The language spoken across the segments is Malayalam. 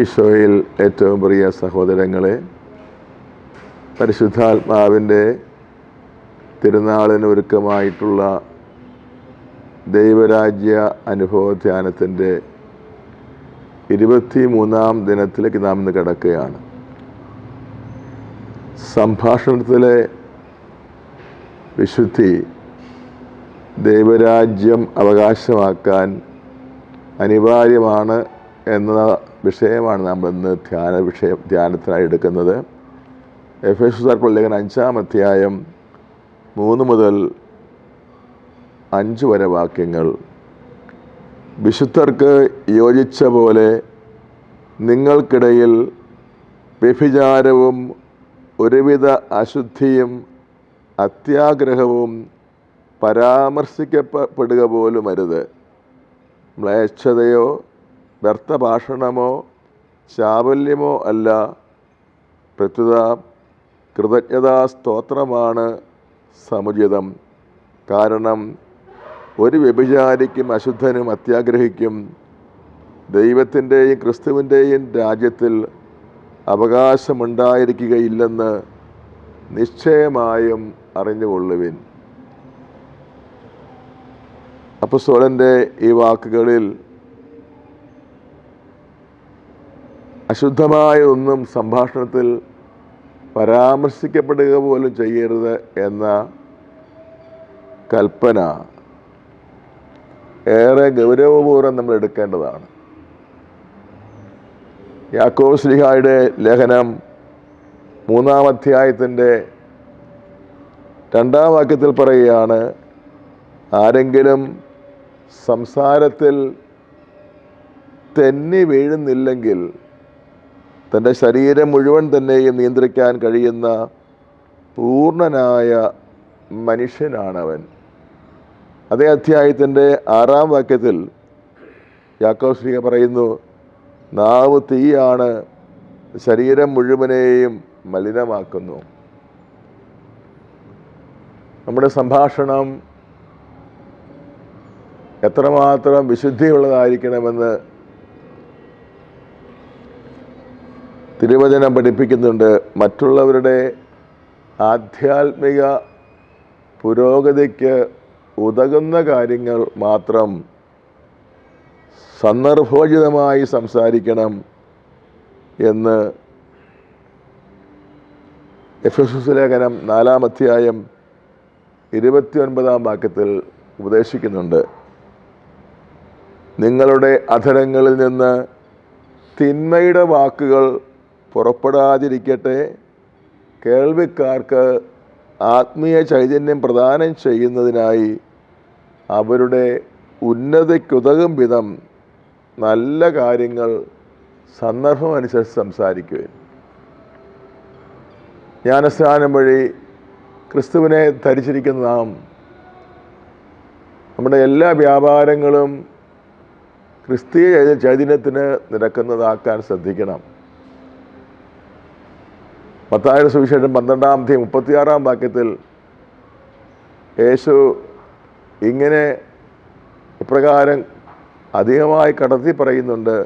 ഈശോയിൽ ഏറ്റവും പ്രിയ സഹോദരങ്ങളെ പരിശുദ്ധാത്മാവിന്റെ തിരുനാളിന് ഒരുക്കമായിട്ടുള്ള ദൈവരാജ്യ അനുഭവ ധ്യാനത്തിന്റെ ഇരുപത്തി മൂന്നാം ദിനത്തിലേക്ക് നാം ഇന്ന് കിടക്കുകയാണ്. സംഭാഷണത്തിലെ വിശുദ്ധി ദൈവരാജ്യം അവകാശമാക്കാൻ അനിവാര്യമാണ് എന്ന വിഷയമാണ് നമ്മൾ ഇന്ന് ധ്യാന വിഷയം ധ്യാനത്തിനായി എടുക്കുന്നത്. എഫ് എസ് ലേഖനം അഞ്ചാം അധ്യായം മൂന്ന് മുതൽ അഞ്ച് വരെ വാക്യങ്ങൾ. വിശുദ്ധർക്ക് യോജിച്ച പോലെ നിങ്ങൾക്കിടയിൽ വ്യഭിചാരവും ഒരുവിധ അശുദ്ധിയും അത്യാഗ്രഹവും പരാമർശിക്കപ്പെടുക പോലും അരുത് മ്ലേച്ഛതയോ വ്യർത്ഥഭാഷണമോ ചാവല്യമോ അല്ല. പ്രത്യുത കൃതജ്ഞതാ സ്തോത്രമാണ് സമുചിതം. കാരണം ഒരു വ്യഭിചാരിക്കും അശുദ്ധനും അത്യാഗ്രഹിക്കും. ദൈവത്തിന്റെയും ക്രിസ്തുവിന്റെയും രാജ്യത്തിൽ അവകാശമുണ്ടായിരിക്കുകയില്ലെന്ന് നിശ്ചയമായും അറിഞ്ഞുകൊള്ളുവിൻ. അപ്പസ്തോലന്റെ ഈ വാക്കുകളിൽ അശുദ്ധമായ ഒന്നും സംഭാഷണത്തിൽ പരാമർശിക്കപ്പെടുക പോലും ചെയ്യരുത് എന്ന കൽപ്പന ഏറെ ഗൗരവപൂർവം നമ്മൾ എടുക്കേണ്ടതാണ്. യാക്കോബ് ശ്രീഹായുടെ ലേഖനം മൂന്നാം അധ്യായത്തിന്റെ രണ്ടാം വാക്യത്തിൽ പറയുകയാണ് ആരെങ്കിലും സംസാരത്തിൽ തെന്നി വീഴുന്നില്ലെങ്കിൽ തന്റെ ശരീരം മുഴുവൻ തന്നെയും നിയന്ത്രിക്കാൻ കഴിയുന്ന പൂർണനായ മനുഷ്യനാണവൻ. അതേ അധ്യായത്തിന്റെ ആറാം വാക്യത്തിൽ യാക്കോബ് ശ്രീക പറയുന്നു നാവ് തീയാണ് ശരീരം മുഴുവനെയും മലിനമാക്കുന്നു. നമ്മുടെ സംഭാഷണം എത്രമാത്രം വിശുദ്ധിയുള്ളതായിരിക്കണമെന്ന് തിരുവചനം പഠിപ്പിക്കുന്നുണ്ട്. മറ്റുള്ളവരുടെ ആധ്യാത്മിക പുരോഗതിക്ക് ഉതകുന്ന കാര്യങ്ങൾ മാത്രം സന്ദർഭോചിതമായി സംസാരിക്കണം എന്ന് എഫ് ലേഖനം നാലാം അധ്യായം ഇരുപത്തി ഒൻപതാം വാക്യത്തിൽ ഉപദേശിക്കുന്നുണ്ട്. നിങ്ങളുടെ അധരങ്ങളിൽ നിന്ന് തിന്മയുടെ വാക്കുകൾ പുറപ്പെടാതിരിക്കട്ടെ. കേൾവിക്കാർക്ക് ആത്മീയ ചൈതന്യം പ്രദാനം ചെയ്യുന്നതിനായി അവരുടെ ഉന്നതയ്ക്കുതകും വിധം നല്ല കാര്യങ്ങൾ സന്ദർഭമനുസരിച്ച് സംസാരിക്കുവാൻ. ജ്ഞാനസ്നാനം വഴി ക്രിസ്തുവിനെ ധരിച്ചിരിക്കുന്ന നാം നമ്മുടെ എല്ലാ വ്യാപാരങ്ങളും ക്രിസ്തീയ ചൈത- ചൈതന്യത്തിന് നിരക്കുന്നതാക്കാൻ ശ്രദ്ധിക്കണം. മത്തായുടെ സുവിശേഷം പന്ത്രണ്ടാം തീയതി മുപ്പത്തിയാറാം വാക്യത്തിൽ യേശു ഇങ്ങനെ ഇപ്രകാരം അധികമായി കടത്തി പറയുന്നുണ്ട്.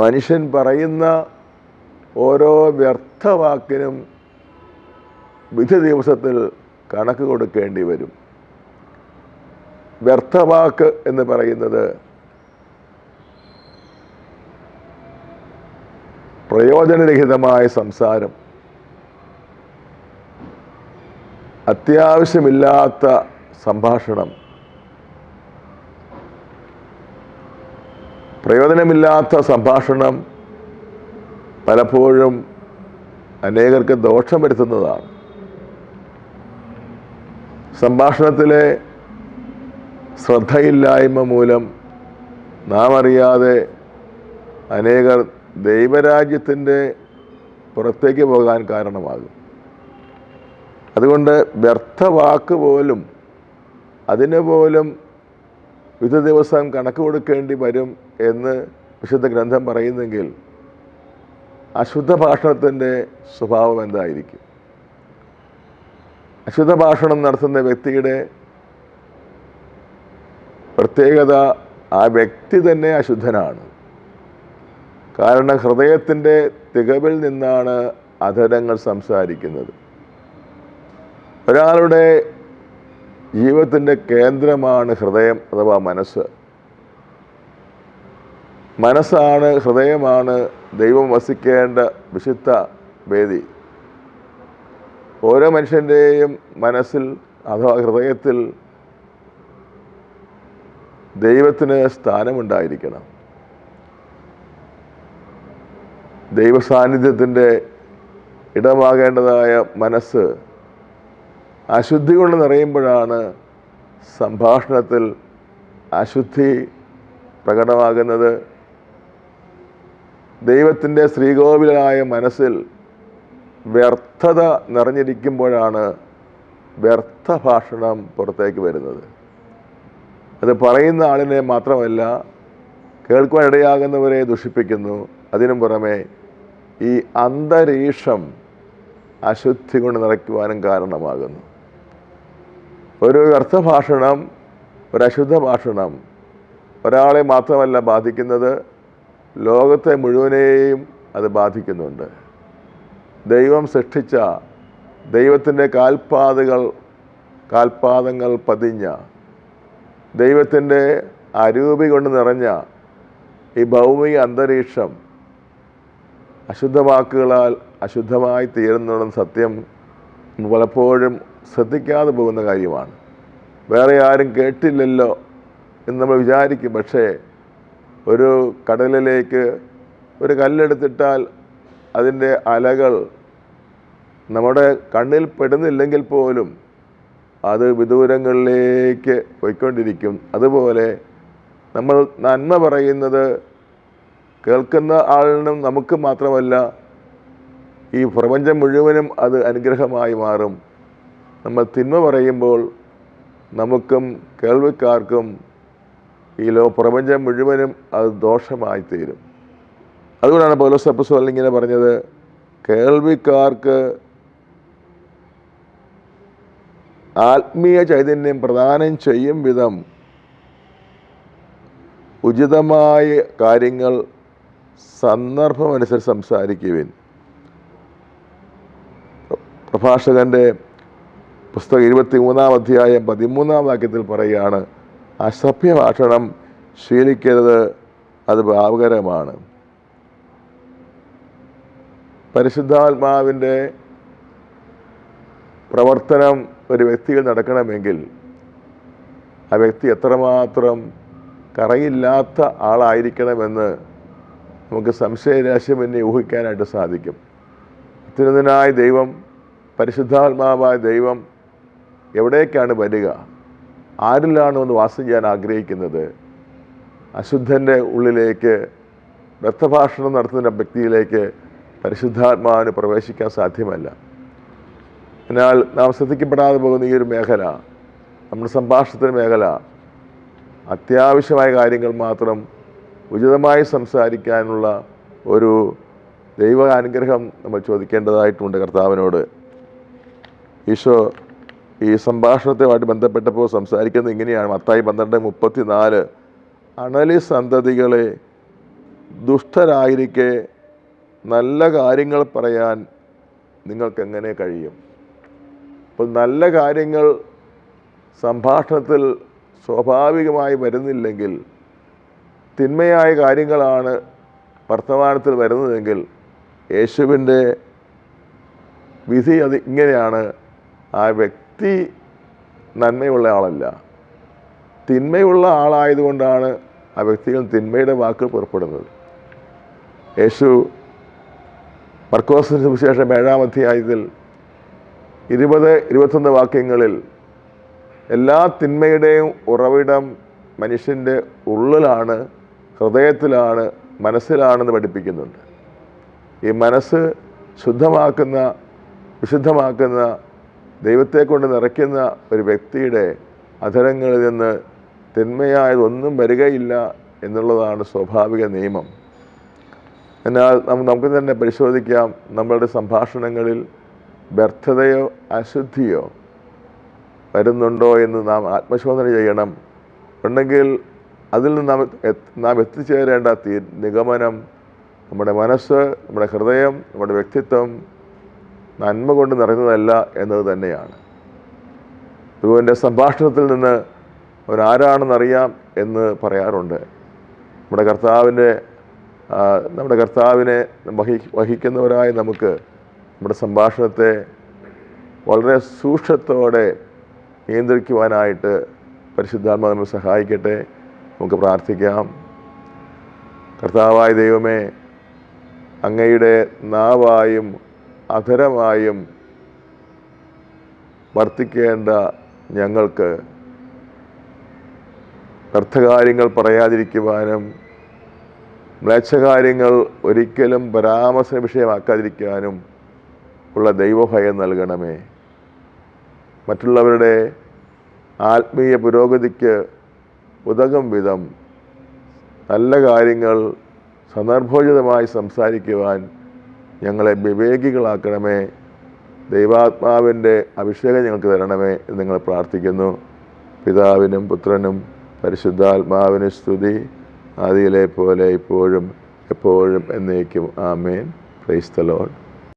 മനുഷ്യൻ പറയുന്ന ഓരോ വ്യർത്ഥവാക്കിനും വിധി ദിവസത്തിൽ കണക്ക് കൊടുക്കേണ്ടി വരും. വ്യർത്ഥവാക്ക് എന്ന് പറയുന്നത് പ്രയോജനരഹിതമായ സംസാരം. അത്യാവശ്യമില്ലാത്ത സംഭാഷണം. പ്രയോജനമില്ലാത്ത സംഭാഷണം പലപ്പോഴും അനേകർക്ക് ദോഷം വരുത്തുന്നതാണ്. സംഭാഷണത്തിലെ ശ്രദ്ധയില്ലായ്മ മൂലം നാം അറിയാതെ അനേകർ ദൈവരാജ്യത്തിന്റെ പുറത്തേക്ക് പോകാൻ കാരണമാകും. അതുകൊണ്ട് വ്യർത്ഥവാക്ക് പോലും അതിന് പോലും വിധ ദിവസം കണക്ക് കൊടുക്കേണ്ടി വരും എന്ന് വിശുദ്ധ ഗ്രന്ഥം പറയുന്നെങ്കിൽ അശുദ്ധ ഭാഷണത്തിന്റെ സ്വഭാവം എന്തായിരിക്കും? അശുദ്ധ ഭാഷണം നടത്തുന്ന വ്യക്തിയുടെ പ്രത്യേകത ആ വ്യക്തി തന്നെ അശുദ്ധനാണ്. കാരണം ഹൃദയത്തിന്റെ തികവിൽ നിന്നാണ് അധരങ്ങൾ സംസാരിക്കുന്നത്. ഒരാളുടെ ജീവിതത്തിന്റെ കേന്ദ്രമാണ് ഹൃദയം അഥവാ മനസ്സ്. മനസ്സാണ് ഹൃദയമാണ് ദൈവം വസിക്കേണ്ട വിശുദ്ധ വേദി. ഓരോ മനുഷ്യന്റെയും മനസ്സിൽ അഥവാ ഹൃദയത്തിൽ ദൈവത്തിന് സ്ഥാനമുണ്ടായിരിക്കണം. ദൈവസാന്നിധ്യത്തിന്റെ ഇടമാകേണ്ടതായ മനസ്സ് അശുദ്ധി കൊണ്ട് നിറയുമ്പോഴാണ് സംഭാഷണത്തിൽ അശുദ്ധി പ്രകടമാകുന്നത്. ദൈവത്തിന്റെ ശ്രീകോവിലായ മനസ്സിൽ വ്യർത്ഥത നിറഞ്ഞിരിക്കുമ്പോഴാണ് വ്യർത്ഥ ഭാഷണം പുറത്തേക്ക് വരുന്നത്. അത് പറയുന്ന ആളിനെ മാത്രമല്ല കേൾക്കുവാൻ ഇടയാകുന്നവരെ ദുഷിപ്പിക്കുന്നു. അതിനും പുറമെ ഈ അന്തരീക്ഷം അശുദ്ധി കൊണ്ട് നിറയ്ക്കുവാനും കാരണമാകുന്നു. ഒരു അർത്ഥഭാഷണം ഒരശുദ്ധ ഭാഷണം ഒരാളെ മാത്രമല്ല ബാധിക്കുന്നത് ലോകത്തെ മുഴുവനെയും അത് ബാധിക്കുന്നുണ്ട്. ദൈവം സൃഷ്ടിച്ച ദൈവത്തിന്റെ കാൽപാതകൾ കാൽപാദങ്ങൾ പതിഞ്ഞ ദൈവത്തിന്റെ അരൂപി കൊണ്ട് നിറഞ്ഞ ഈ ഭൗമിക അന്തരീക്ഷം അശുദ്ധ വാക്കുകളാൽ അശുദ്ധമായി തീരുന്നുള്ള സത്യം പലപ്പോഴും ശ്രദ്ധിക്കാതെ പോകുന്ന കാര്യമാണ്. വേറെ ആരും കേട്ടില്ലല്ലോ എന്ന് നമ്മൾ വിചാരിക്കും. പക്ഷേ ഒരു കടലിലേക്ക് ഒരു കല്ലെടുത്തിട്ടാൽ അതിന്റെ അലകൾ നമ്മുടെ കണ്ണിൽ പെടുന്നില്ലെങ്കിൽ പോലും അത് വിദൂരങ്ങളിലേക്ക് പോയിക്കൊണ്ടിരിക്കും. അതുപോലെ നമ്മൾ നന്മ പറയുന്നത് കേൾക്കുന്ന ആളിനും നമുക്ക് മാത്രമല്ല ഈ പ്രപഞ്ചം മുഴുവനും അത് അനുഗ്രഹമായി മാറും. നമ്മൾ തിന്മ പറയുമ്പോൾ നമുക്കും കേൾവിക്കാർക്കും ഈ ലോ പ്രപഞ്ചം മുഴുവനും അത് ദോഷമായി തീരും. അതുകൊണ്ടാണ് പൗലോസ് അപ്പസ്വൽ ഇങ്ങനെ പറഞ്ഞത് കേൾവിക്കാർക്ക് ആത്മീയ ചൈതന്യം പ്രദാനം ചെയ്യും വിധം ഉചിതമായ കാര്യങ്ങൾ സന്ദർഭമനുസരിച്ച് സംസാരിക്കുവിൻ. പ്രഭാഷകന്റെ പുസ്തകം ഇരുപത്തി മൂന്നാം അധ്യായം പതിമൂന്നാം വാക്യത്തിൽ പറയുകയാണ് അസഭ്യഭാഷണം ശീലിക്കരുത് അത് പാപകരമാണ് പരിശുദ്ധാത്മാവിന്റെ പ്രവർത്തനം ഒരു വ്യക്തിയിൽ നടക്കണമെങ്കിൽ ആ വ്യക്തി എത്രമാത്രം കറയില്ലാത്ത ആളായിരിക്കണമെന്ന് നമുക്ക് സംശയരാശിമെന്നെ ഊഹിക്കാനായിട്ട് സാധിക്കും. അത്യുന്നതനായ ദൈവം പരിശുദ്ധാത്മാവായ ദൈവം എവിടേക്കാണ് വരിക? ആരിലാണ് ഒന്ന് വാസം ചെയ്യാൻ ആഗ്രഹിക്കുന്നത്? അശുദ്ധന്റെ ഉള്ളിലേക്ക് വ്യക്തഭാഷണം നടത്തുന്ന വ്യക്തിയിലേക്ക് പരിശുദ്ധാത്മാവിന് പ്രവേശിക്കാൻ സാധ്യമല്ല. എന്നാൽ നാം ശ്രദ്ധിക്കപ്പെടാതെ പോകുന്ന ഈ ഒരു മേഖല നമ്മുടെ സംഭാഷണത്തിന്റെ മേഖല അത്യാവശ്യമായ കാര്യങ്ങൾ മാത്രം ഉചിതമായി സംസാരിക്കാനുള്ള ഒരു ദൈവ അനുഗ്രഹം നമ്മൾ ചോദിക്കേണ്ടതായിട്ടുണ്ട് കർത്താവിനോട്. ഈശോ ഈ സംഭാഷണത്തുമായിട്ട് ബന്ധപ്പെട്ടപ്പോൾ സംസാരിക്കുന്നത് ഇങ്ങനെയാണ്. മത്തായി പന്ത്രണ്ട് മുപ്പത്തി നാല് അണലി സന്തതികളെ ദുഷ്ടരായിരിക്കെ നല്ല കാര്യങ്ങൾ പറയാൻ നിങ്ങൾക്കെങ്ങനെ കഴിയും? അപ്പോൾ നല്ല കാര്യങ്ങൾ സംഭാഷണത്തിൽ സ്വാഭാവികമായി വരുന്നില്ലെങ്കിൽ തിന്മയായ കാര്യങ്ങളാണ് വർത്തമാനത്തിൽ വരുന്നതെങ്കിൽ യേശുവിന്റെ വിധി അത് ഇങ്ങനെയാണ്. ആ വ്യക്തി നന്മയുള്ള ആളല്ല. തിന്മയുള്ള ആളായതുകൊണ്ടാണ് ആ വ്യക്തികൾ തിന്മയുടെ വാക്കുകൾ പുറപ്പെടുന്നത്. യേശു മർക്കോസിന് സുവിശേഷം ഏഴാം അധ്യായത്തിൽ ഇരുപത് ഇരുപത്തൊന്ന് വാക്യങ്ങളിൽ എല്ലാ തിന്മയുടെയും ഉറവിടം മനുഷ്യന്റെ ഉള്ളിലാണ് ഹൃദയത്തിലാണ് മനസ്സിലാണെന്ന് പഠിപ്പിക്കുന്നുണ്ട്. ഈ മനസ്സ് ശുദ്ധമാക്കുന്ന വിശുദ്ധമാക്കുന്ന ദൈവത്തെ കൊണ്ട് നിറയ്ക്കുന്ന ഒരു വ്യക്തിയുടെ അധരങ്ങളിൽ നിന്ന് തിന്മയായതൊന്നും വരികയില്ല എന്നുള്ളതാണ് സ്വാഭാവിക നിയമം. എന്നാൽ നമുക്ക് തന്നെ പരിശോധിക്കാം നമ്മളുടെ സംഭാഷണങ്ങളിൽ വ്യർത്ഥതയോ അശുദ്ധിയോ വരുന്നുണ്ടോ എന്ന് നാം ആത്മശോധന ചെയ്യണം. ഉണ്ടെങ്കിൽ അതിൽ നിന്ന് നാം നാം എത്തിച്ചേരേണ്ട തീ നിഗമനം നമ്മുടെ മനസ്സ് നമ്മുടെ ഹൃദയം നമ്മുടെ വ്യക്തിത്വം നന്മ കൊണ്ട് നിറഞ്ഞതല്ല എന്നത് തന്നെയാണ്. ഗുരുവിന്റെ സംഭാഷണത്തിൽ നിന്ന് അവൻ ആരാണെന്നറിയാം എന്ന് പറയാറുണ്ട്. നമ്മുടെ കർത്താവിന്റെ നമ്മുടെ കർത്താവിനെ വഹി വഹിക്കുന്നവരായി നമുക്ക് നമ്മുടെ സംഭാഷണത്തെ വളരെ സൂക്ഷ്മത്തോടെ നിയന്ത്രിക്കുവാനായിട്ട് പരിശുദ്ധാത്മാ നമ്മൾ സഹായിക്കട്ടെ. നമുക്ക് പ്രാർത്ഥിക്കാം. കർത്താവായ ദൈവമേ അങ്ങയുടെ നാവായും അധരമായും വർത്തിക്കേണ്ട ഞങ്ങൾക്ക് അർത്ഥകാര്യങ്ങൾ പറയാതിരിക്കുവാനും മ്ലേച്ഛകാര്യങ്ങൾ ഒരിക്കലും പരാമർശ വിഷയമാക്കാതിരിക്കുവാനും ഉള്ള ദൈവഭയം നൽകണമേ. മറ്റുള്ളവരുടെ ആത്മീയ പുരോഗതിക്ക് ഉതകും വിധം നല്ല കാര്യങ്ങൾ സന്ദർഭോചിതമായി സംസാരിക്കുവാൻ ഞങ്ങളെ വിവേകികളാക്കണമേ. ദൈവാത്മാവിന്റെ അഭിഷേകം ഞങ്ങൾക്ക് തരണമേ എന്ന് നിങ്ങൾ പ്രാർത്ഥിക്കുന്നു. പിതാവിനും പുത്രനും പരിശുദ്ധാത്മാവിന് സ്തുതി. ആദിയിലെ പോലെ ഇപ്പോഴും എപ്പോഴും എന്നേക്കും. ആമേൻ. പ്രൈസ്